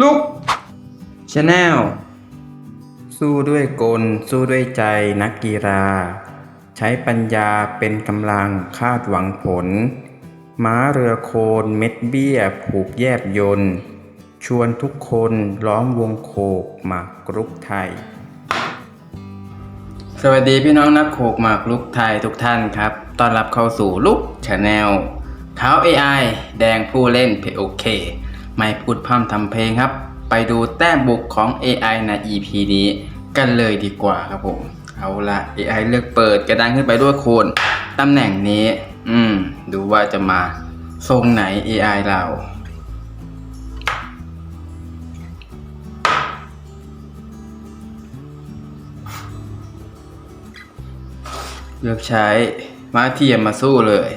ลุกชาแนลสู้ด้วยกล สู้ด้วยใจนักกีฬา ใช้ปัญญาเป็นกำลังคาดหวังผล ม้าเรือโคนเม็ดเบี้ย ผูกแยบยนต์ชวนทุกคนล้อมวงโคกหมากรุกไทย สวัสดีพี่น้องนักโขกหมากลุกไทยทุกท่านครับ ต้อนรับเข้าสู่ลุกชาแนลเท้า AI แดงผู้เล่นเพโอเค ไม่พูดพร่ำทำเพลงครับ ไปดูแต้มบุกของ AI ใน EP นี้กันเลยดีกว่าครับผม เอาละ AI เลือกเปิดกระดานขึ้นไปด้วยโคนตำแหน่งนี้ อืม ดูว่าจะมาทรงไหน AI เราเลือกใช้ม้าเทียมมาสู้เลย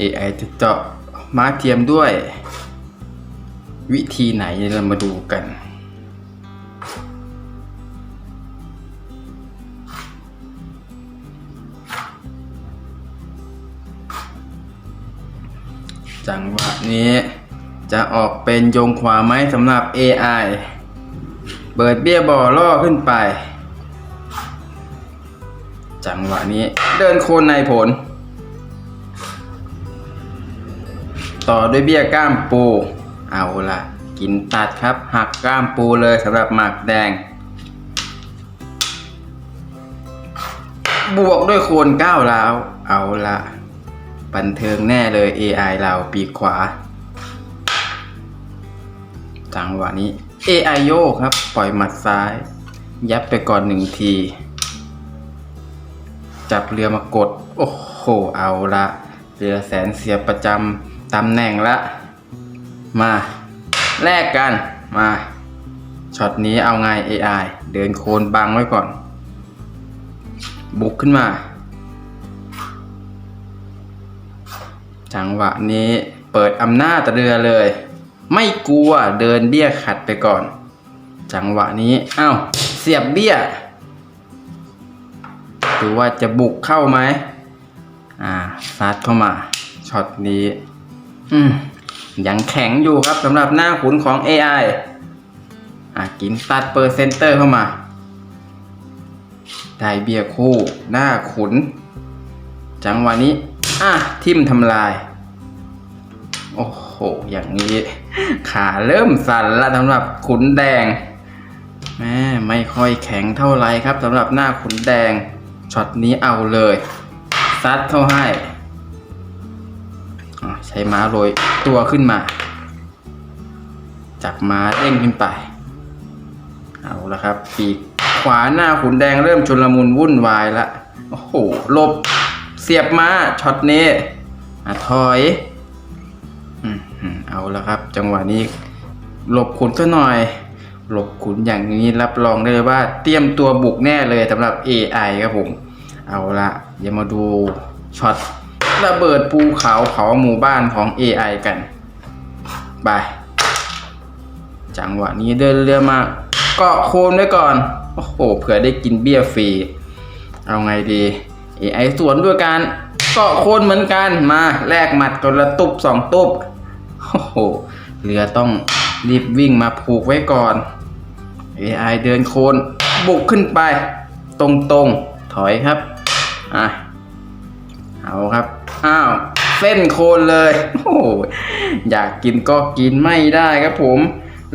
AI จะเจาะ ม้าเทียมด้วย วิธีไหนเรามาดูกัน จังหวะนี้จะออกเป็นโยงขวาไหมสำหรับ AI เบิดเบี้ยบอล่อขึ้นไป จังหวะนี้เดินโคนในผล ต่อด้วยเบี้ยก้ามปู เอาละกินตัดครับ หักก้ามปูเลยสำหรับหมากแดง บวกด้วยโคนก้าวล้าวเอาละบันเทิงแน่เลย AI เราปีกขวา จังหวะนี้ AI โยกครับ ปล่อยหมัดซ้าย ยับไปก่อนหนึ่งที จับเรือมากด โอ้โห เอาละเรือแสนเสียประจำ ตำแหน่งละ มาแลกกันมาช็อตนี้เอาไง AI เดินโคนบังไว้ก่อน บุกขึ้นมา จังหวะนี้เปิดอำนาจเรือเลย ไม่กลัวเดินเบี้ยขัดไปก่อน จังหวะนี้เอ้าเสียบเบี้ยดูว่าจะบุกเข้าไหมอ่าซัดเข้ามาช็อตนี้ อืมยังแข็งอยู่ครับสำหรับหน้าขุนของ AI อ่ากินตัดเปอร์เซนเตอร์เข้ามา ได้เบียร์คู่ หน้าขุน จังหวะนี้ อะ ทิมทำลาย โอ้โห อย่างนี้ ขาเริ่มสั่นละสำหรับขุนแดงแม่ไม่ค่อยแข็งเท่าไรครับสำหรับหน้าขุนแดงช็อตนี้เอาเลย ซัดเข้าให้ ช้ม้าโรยตัวขึ้นมาจับม้าเด้งขึ้นไป เอาละครับ ปีกขวาหน้าขุนแดงเริ่มชุลมุนวุ่นวายละโอ้โหหลบเสียบม้าช็อตนี้อถอยเอาละครับ จังหวะนี้หลบขุนซะหน่อย หลบขุนอย่างนี้รับรองได้เลยว่า เตรียมตัวบุกแน่เลยสำหรับ AI ครับผม เอาละอย่ามาดูช็อต ระเบิดภูเขาเผาหมู่บ้านของ AI กันไปจังหวะนี้เดินเรือมาเกาะโคนไว้ก่อน โอ้โหเผื่อได้กินเบี้ยฟรี เอาไงดี AI สวนด้วยการเกาะโคนเหมือนกันมาแลกหมัดกันละตุบสองตุบโอ้โหเรือต้องรีบวิ่งมาผูกไว้ก่อน AI เดินโคนบุกขึ้นไป ตรงๆ ถอยครับ อะ เอาครับ อ้าว เส้นโคนเลย โอ้อยากกินก็กินไม่ได้ครับผม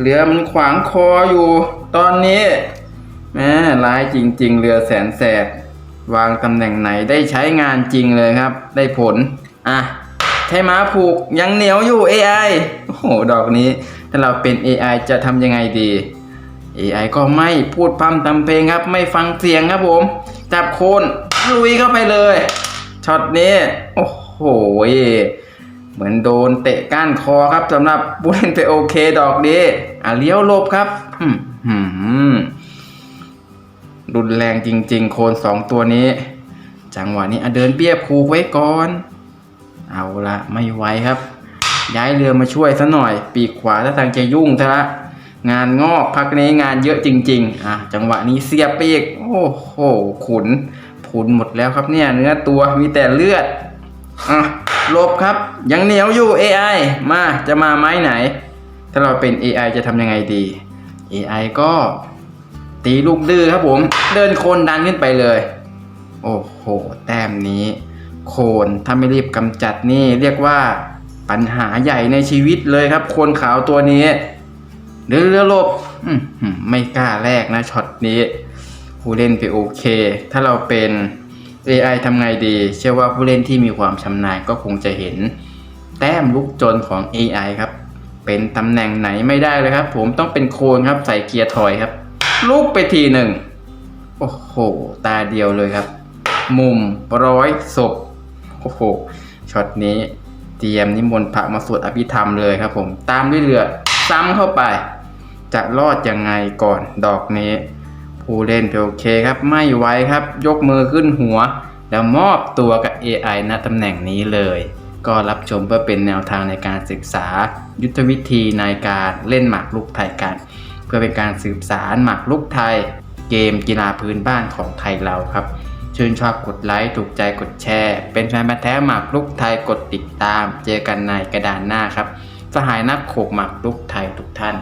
เรือมันขวางคออยู่ ตอนนี้แม่ร้ายจริง ๆ เรือแสนแสบ วางตำแหน่งไหนได้ใช้งานจริงเลยครับ ได้ผล อะใช้ม้าผูกยังเหนียวอยู่ AI โอ้โห ดอกนี้ ถ้าเราเป็น AI จะทำยังไงดี AI ก็ไม่พูดพร่ำทำเพลงครับ ไม่ฟังเสียงครับผม จับโคนลุยเข้าไปเลย ช็อตนี้ โอ้โห เหมือนโดนเตะก้านคอครับสำหรับบุญไปโอเคดอกนี้อะเลี้ยวลบครับอืมหืมรุนแรงจริง ๆ โคนสองตัวนี้ จังหวะนี้อเดินเบี้ยผูกไว้ก่อน เอาละไม่ไหวครับ ย้ายเรือมาช่วยซะหน่อย ปีกขวาถ้าทางจะยุ่งซะละงานงอกพักนี้งานเยอะจริง ๆ อะ จังหวะนี้เสียบปีก โอ้โห ขุน พุนหมดแล้วครับเนี่ยเนื้อตัวมีแต่เลือดอะลบครับ ยังเหนียวอยู่ AI มาจะมาไม้ไหน ถ้าเราเป็น AI จะทำยังไงดี AI ก็ตีลูกดื้อครับผม เดินโคนดันขึ้นไปเลย โอ้โห แต้มนี้ โคนถ้าไม่รีบกำจัดนี่เรียกว่าปัญหาใหญ่ในชีวิตเลยครับ โคนขาวตัวนี้เรือเรือลบไม่กล้าแลกนะช็อตนี้ ผู้เล่นไปโอเค ถ้าเราเป็น AI ทำไงดี เชื่อว่าผู้เล่นที่มีความชำนาญก็คงจะเห็น แต้มลูกจนของ AI ครับ เป็นตำแหน่งไหนไม่ได้เลยครับ ผมต้องเป็นโคนครับใส่เกียร์ถอยครับ ลูกไปทีหนึ่งโอ้โห ตาเดียวเลยครับ มุมร้อยศพโอ้โหช็อตนี้เตรียมนิมนต์พระมาสวดอภิธรรมเลยครับผมตามด้วยเรือซ้ำเข้าไป จะรอดยังไงก่อนดอกนี้ ผู้เล่นโอเคครับไม่ไหวครับ ยกมือขึ้นหัว แล้วมอบตัวกับ AI ณตำแหน่งนี้เลย ก็รับชมเพื่อเป็นแนวทางในการศึกษา ยุทธวิธีในการเล่นหมากรุกไทยกัน เพื่อเป็นการสืบสารหมากรุกไทย เกมกีฬาพื้นบ้านของไทยเราครับชื่นชอบกดไลค์ถูกใจกดแชร์ เป็นแฟนพันธ์แท้หมากรุกไทยกดติดตาม เจอกันในกระดานหน้าครับ สหายนักโขกหมากรุกไทยทุกท่าน